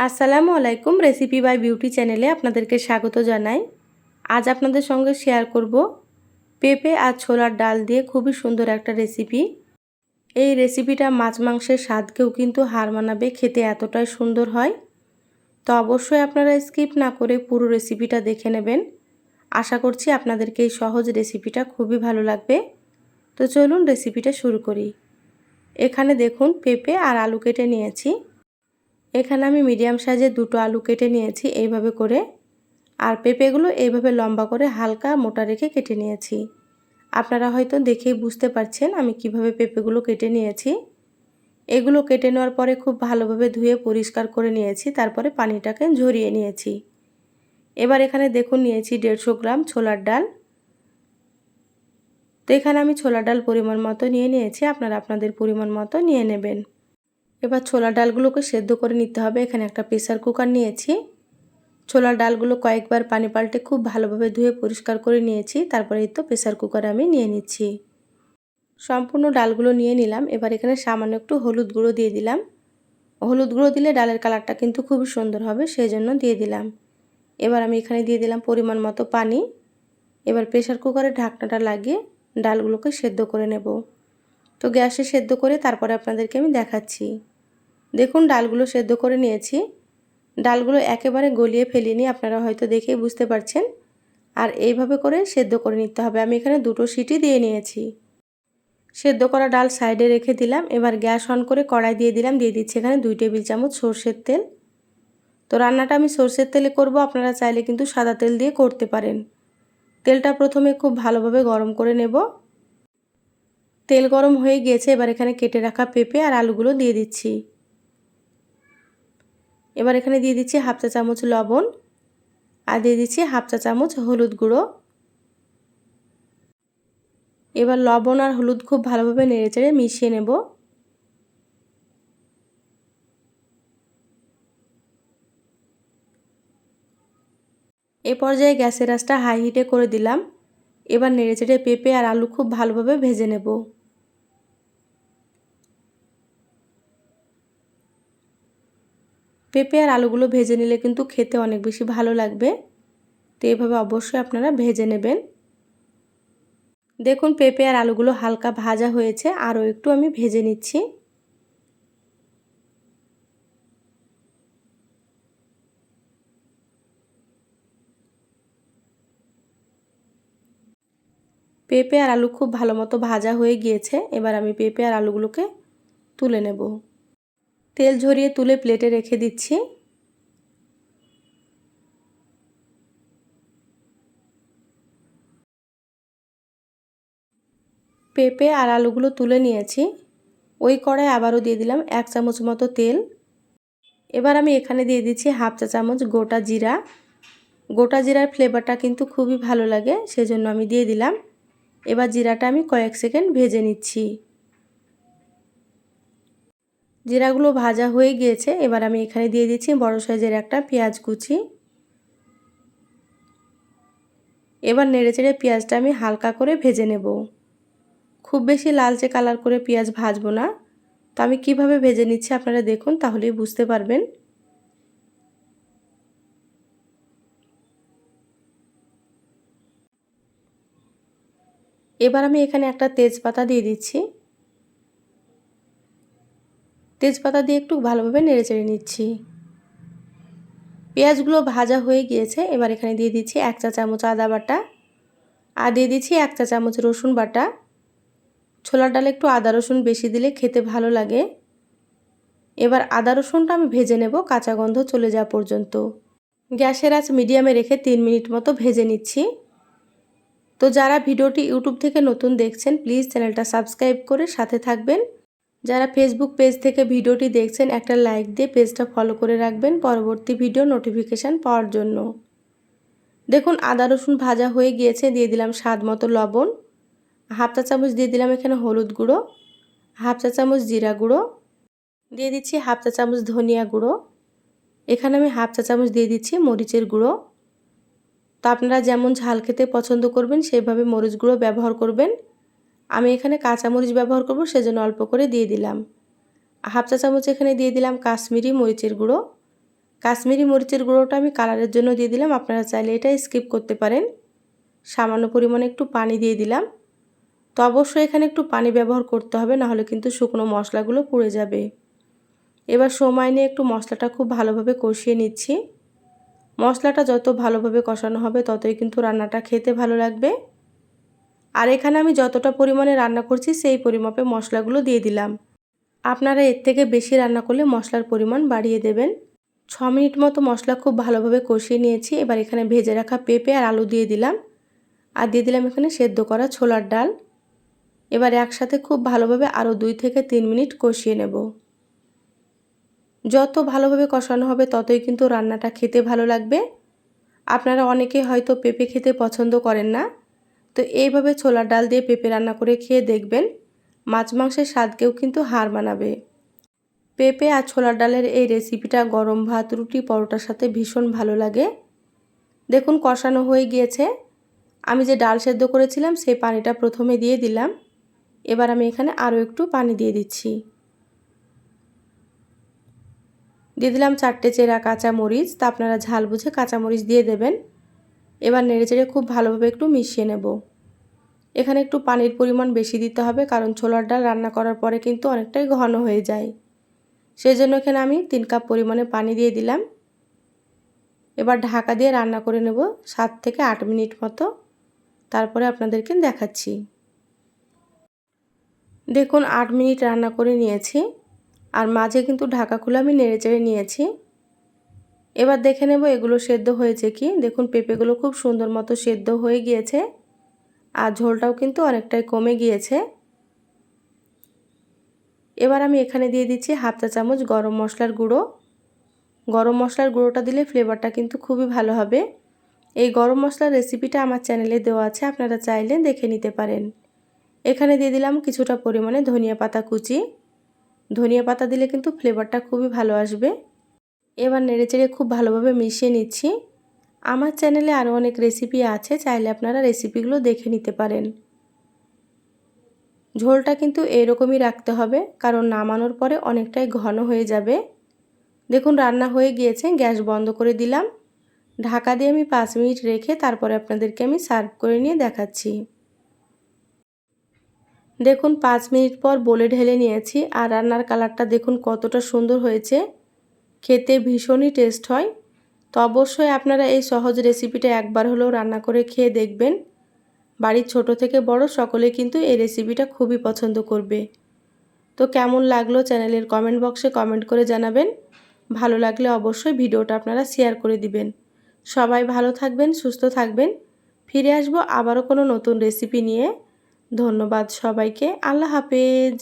আসসালামু আলাইকুম recipe by beauty চ্যানেলে আপনাদেরকে স্বাগত জানাই। আজ আপনাদের সঙ্গে শেয়ার করব পেঁপে আর ছোলার ডাল দিয়ে খুবই সুন্দর একটা রেসিপি এই রেসিপিটা মাছ মাংসের স্বাদকেও কিন্তু হার মানাবে, খেতে এতটাই সুন্দর হয়। তো অবশ্যই আপনারা স্কিপ না করে পুরো রেসিপিটা দেখে নেবেন। আশা করছি আপনাদেরকে এই সহজ রেসিপিটা খুবই ভালো লাগবে। তো চলুন রেসিপিটা শুরু করি। এখানে দেখুন, পেঁপে আর আলু কেটে নিয়েছি। এখানে আমি মিডিয়াম সাইজের দুটো আলু কেটে নিয়েছি, এইভাবে করে। আর পেঁপেগুলো এইভাবে লম্বা করে হালকা মোটা রেখে কেটে নিয়েছি। আপনারা হয়তো দেখেই বুঝতে পারছেন আমি কীভাবে পেঁপেগুলো কেটে নিয়েছি। এগুলো কেটে নেওয়ার পরে খুব ভালোভাবে ধুয়ে পরিষ্কার করে নিয়েছি, তারপরে পানিটাকে ঝরিয়ে নিয়েছি। এবার এখানে দেখুন নিয়েছি দেড়শো গ্রাম ছোলার ডাল। তো এখানে আমি ছোলার ডাল পরিমাণ মতো নিয়ে নিয়েছি, আপনারা আপনাদের পরিমাণ মতো নিয়ে নেবেন। এবার ছোলা ডালগুলোকে সেদ্ধ করে নিতে হবে। এখানে একটা প্রেসার কুকার নিয়েছি। ছোলার ডালগুলো কয়েকবার পানি পাল্টে খুব ভালোভাবে ধুয়ে পরিষ্কার করে নিয়েছি। তারপরে এই তো প্রেসার কুকার আমি নিয়ে নিচ্ছি। সম্পূর্ণ ডালগুলো নিয়ে নিলাম। এবার এখানে সামান্য একটু হলুদ গুঁড়ো দিয়ে দিলাম। হলুদ গুঁড়ো দিলে ডালের কালারটা কিন্তু খুবই সুন্দর হবে সেই জন্য দিয়ে দিলাম। এবার আমি এখানে দিয়ে দিলাম পরিমাণ মতো পানি। এবার প্রেসার কুকারের ঢাকনাটা লাগিয়ে ডালগুলোকে সেদ্ধ করে নেব। তো গ্যাসে সেদ্ধ করে তারপরে আপনাদেরকে আমি দেখাচ্ছি। দেখুন, ডালগুলো সেদ্ধ করে নিয়েছি। ডালগুলো একেবারে গলিয়ে ফেলিনি, আপনারা হয়তো দেখেই বুঝতে পারছেন। আর এইভাবে করে সেদ্ধ করে নিতে হবে। আমি এখানে দুটো সিটি দিয়ে নিয়েছি। সেদ্ধ করা ডাল সাইডে রেখে দিলাম। এবার গ্যাস অন করে কড়াই দিয়ে দিলাম। দিয়ে দিচ্ছি এখানে দুই টেবিল চামচ সর্ষের তেল। তো রান্নাটা আমি সর্ষের তেলে করব। আপনারা চাইলে কিন্তু সাদা তেল দিয়ে করতে পারেন। তেলটা প্রথমে খুব ভালোভাবে গরম করে নেব। তেল গরম হয়ে গিয়েছে। এবার এখানে কেটে রাখা পেঁপে আর আলুগুলো দিয়ে দিচ্ছি। এবার এখানে দিয়ে দিচ্ছি হাফ চা চামচ লবণ আর দিয়ে দিচ্ছি হাফ চা চামচ হলুদ গুঁড়ো। এবার লবণ আর হলুদ খুব ভালোভাবে নেড়েচেড়ে মিশিয়ে নেব। এ পর্যায়ে গ্যাসের আঁচটা হাই হিটে করে দিলাম। এবার নেড়েচেড়ে পেঁপে আর আলু খুব ভালোভাবে ভেজে নেব। পেঁপে আর আলুগুলো ভেজে নিলে কিন্তু খেতে অনেক বেশি ভালো লাগবে। তো এভাবে অবশ্যই আপনারা ভেজে নেবেন। দেখুন, পেঁপে আর আলুগুলো হালকা ভাজা হয়েছে, আরও একটু আমি ভেজে নিচ্ছি। পেঁপে আর আলু খুব ভালো মতো ভাজা হয়ে গিয়েছে, এবার আমি পেঁপে আর আলুগুলোকে তুলে নেব। তেল ঝরিয়ে তুলে প্লেটে রেখে দিচ্ছি। পেঁপে আর আলুগুলো তুলে নিয়েছি। ওই কড়াই আবারও দিয়ে দিলাম এক চামচ মতো তেল। এবার আমি এখানে দিয়ে দিচ্ছি হাফ চা চামচ গোটা জিরা। গোটা জিরার ফ্লেভারটা কিন্তু খুবই ভালো লাগে, সেজন্য আমি দিয়ে দিলাম। এবার জিরাটা আমি কয়েক সেকেন্ড ভেজে নিচ্ছি। জিরাগুলো ভাজা হয়ে গিয়েছে, এবার আমি এখানে দিয়ে দিচ্ছি বড় সাইজের একটা পেঁয়াজ কুচি। এবার নেড়েচেড়ে পেঁয়াজটা আমি হালকা করে ভেজে নেব। খুব বেশি লালচে কালার করে পেঁয়াজ ভাজবো না। তো আমি কীভাবে ভেজে নিচ্ছি আপনারা দেখুন, তাহলেই বুঝতে পারবেন। এবার আমি এখানে একটা তেজপাতা দিয়ে দিচ্ছি। তেজপাতা দিয়ে একটু ভালোভাবে নেড়ে চেড়ে নিচ্ছি। পেঁয়াজগুলো ভাজা হয়ে গিয়েছে, এবার এখানে দিয়ে দিচ্ছি এক চা চামচ আদা বাটা আর দিয়ে দিচ্ছি এক চা চামচ রসুন বাটা। ছোলার ডালে একটু আদা রসুন বেশি দিলে খেতে ভালো লাগে। এবার আদা রসুনটা আমি ভেজে নেব, কাঁচা গন্ধ চলে যাওয়া পর্যন্ত। গ্যাসের আঁচ মিডিয়ামে রেখে তিন মিনিট মতো ভেজে নিচ্ছি। তো যারা ভিডিওটি ইউটিউব থেকে নতুন দেখছেন, প্লিজ চ্যানেলটা সাবস্ক্রাইব করে সাথে থাকবেন। যারা ফেসবুক পেজ থেকে ভিডিওটি দেখছেন, একটা লাইক দিয়ে পেজটা ফলো করে রাখবেন পরবর্তী ভিডিও নোটিফিকেশান পাওয়ার জন্য। দেখুন, আদা রসুন ভাজা হয়ে গিয়েছে, দিয়ে দিলাম স্বাদ মতো লবণ। হাফ চা চামচ দিয়ে দিলাম এখানে হলুদ গুঁড়ো। হাফ চা চামচ জিরা গুঁড়ো। দিয়ে দিচ্ছি হাফ চা চামচ ধনিয়া গুঁড়ো। এখানে আমি হাফ চা চামচ দিয়ে দিচ্ছি মরিচের গুঁড়ো। তো আপনারা যেমন ঝাল খেতে পছন্দ করবেন, সেভাবে মরিচ গুঁড়ো ব্যবহার করবেন। আমি এখানে কাঁচামরিচ ব্যবহার করব, সেজন্য অল্প করে দিয়ে দিলাম। হাফ চা চামচ এখানে দিয়ে দিলাম কাশ্মীরি মরিচের গুঁড়ো। কাশ্মীরি মরিচের গুঁড়োটা আমি কালারের জন্য দিয়ে দিলাম, আপনারা চাইলে এটা স্কিপ করতে পারেন। সামান্য পরিমাণে একটু পানি দিয়ে দিলাম। তো অবশ্যই এখানে একটু পানি ব্যবহার করতে হবে নাহলে কিন্তু শুকনো মশলাগুলো পুড়ে যাবে। এবার সময় নিয়ে একটু মশলাটা খুব ভালোভাবে কষিয়ে নিচ্ছি। মশলাটা যত ভালোভাবে কষানো হবে, ততই কিন্তু রান্নাটা খেতে ভালো লাগবে। আর এখানে আমি যতটা পরিমাণে রান্না করছি সেই পরিমাপে মশলাগুলো দিয়ে দিলাম। আপনারা এর থেকে বেশি রান্না করলে মশলার পরিমাণ বাড়িয়ে দেবেন। ছ মিনিট মতো মশলা খুব ভালোভাবে কষিয়ে নিয়েছি, এবার এখানে ভেজে রাখা পেঁপে আর আলু দিয়ে দিলাম। আর দিয়ে দিলাম এখানে সেদ্ধ করা ছোলার ডাল। এবার একসাথে খুব ভালোভাবে আরও দুই থেকে তিন মিনিট কষিয়ে নেব। যত ভালোভাবে কষানো হবে ততই কিন্তু রান্নাটা খেতে ভালো লাগবে। আপনারা অনেকে হয়তো পেঁপে খেতে পছন্দ করেন না। তো এইভাবে ছোলার ডাল দিয়ে পেঁপে রান্না করে খেয়ে দেখবেন মাছ মাংসের স্বাদকেও কিন্তু হার মানাবে। পেঁপে আর ছোলার ডালের এই রেসিপিটা গরম ভাত, রুটি, পরোটার সাথে ভীষণ ভালো লাগে। দেখুন কষানো হয়ে গিয়েছে। আমি যে ডাল সেদ্ধ করেছিলাম সেই পানিটা প্রথমে দিয়ে দিলাম। এবার আমি এখানে আরও একটু পানি দিয়ে দিচ্ছি। দিয়ে দিলাম চারটে চেরা কাঁচা মরিচ তা আপনারা ঝাল বুঝে কাঁচা মরিচ দিয়ে দেবেন। এবার নেড়ে চেড়ে খুব ভালোভাবে একটু মিশিয়ে নেব। এখানে একটু পানির পরিমাণ বেশি দিতে হবে, কারণ ছোলার ডাল রান্না করার পরে কিন্তু অনেকটাই ঘন হয়ে যায়। সেই জন্য এখানে আমি তিন কাপ পরিমাণে পানি দিয়ে দিলাম। এবার ঢাকা দিয়ে রান্না করে নেব সাত থেকে আট মিনিট মতো। তারপরে আপনাদেরকে দেখাচ্ছি। দেখুন, আট মিনিট রান্না করে নিয়েছি। আর মাঝে কিন্তু ঢাকা খুলে আমি নেড়ে চেড়ে নিয়েছি। এবার দেখে নেব এগুলো সেদ্ধ হয়েছে কি। দেখুন, পেঁপেগুলো খুব সুন্দর মতো সেদ্ধ হয়ে গিয়েছে আর ঝোলটাও কিন্তু অনেকটাই কমে গিয়েছে। এবার আমি এখানে দিয়ে দিচ্ছি হাফ চা চামচ গরম মশলার গুঁড়ো। গরম মশলার গুঁড়োটা দিলে ফ্লেভারটা কিন্তু খুবই ভালো হবে। এই গরম মশলার রেসিপিটা আমার চ্যানেলে দেওয়া আছে, আপনারা চাইলে দেখে নিতে পারেন। এখানে দিয়ে দিলাম কিছুটা পরিমাণে ধনিয়া পাতা কুচি। ধনিয়া পাতা দিলে কিন্তু ফ্লেভারটা খুবই ভালো আসবে। এবার নেড়েচেড়ে খুব ভালোভাবে মিশিয়ে নিচ্ছি। আমার চ্যানেলে আরও অনেক রেসিপি আছে, চাইলে আপনারা রেসিপিগুলো দেখে নিতে পারেন। ঝোলটা কিন্তু এরকমই রাখতে হবে, কারণ নামানোর পরে অনেকটাই ঘন হয়ে যাবে। দেখুন, রান্না হয়ে গিয়েছে, গ্যাস বন্ধ করে দিলাম। ঢাকা দিয়ে আমি পাঁচ মিনিট রেখে তারপরে আপনাদেরকে আমি সার্ভ করে নিয়ে দেখাচ্ছি। দেখুন, পাঁচ মিনিট পর বলে ঢেলে নিয়েছি, আর রান্নার কালারটা দেখুন কতটা সুন্দর হয়েছে। খেতে ভীষণই টেস্ট হয়। তো অবশ্যই আপনারা এই সহজ রেসিপিটা একবার হলেও রান্না করে খেয়ে দেখবেন। বাড়ির ছোট থেকে বড় সকলে কিন্তু এই রেসিপিটা খুবই পছন্দ করবে। তো কেমন লাগল চ্যানেলের কমেন্ট বক্সে কমেন্ট করে জানাবেন। ভালো লাগলে অবশ্যই ভিডিওটা আপনারা শেয়ার করে দিবেন। সবাই ভালো থাকবেন, সুস্থ থাকবেন। ফিরে আসব আবারও কোনো নতুন রেসিপি নিয়ে। ধন্যবাদ সবাইকে, আল্লাহ হাফেজ।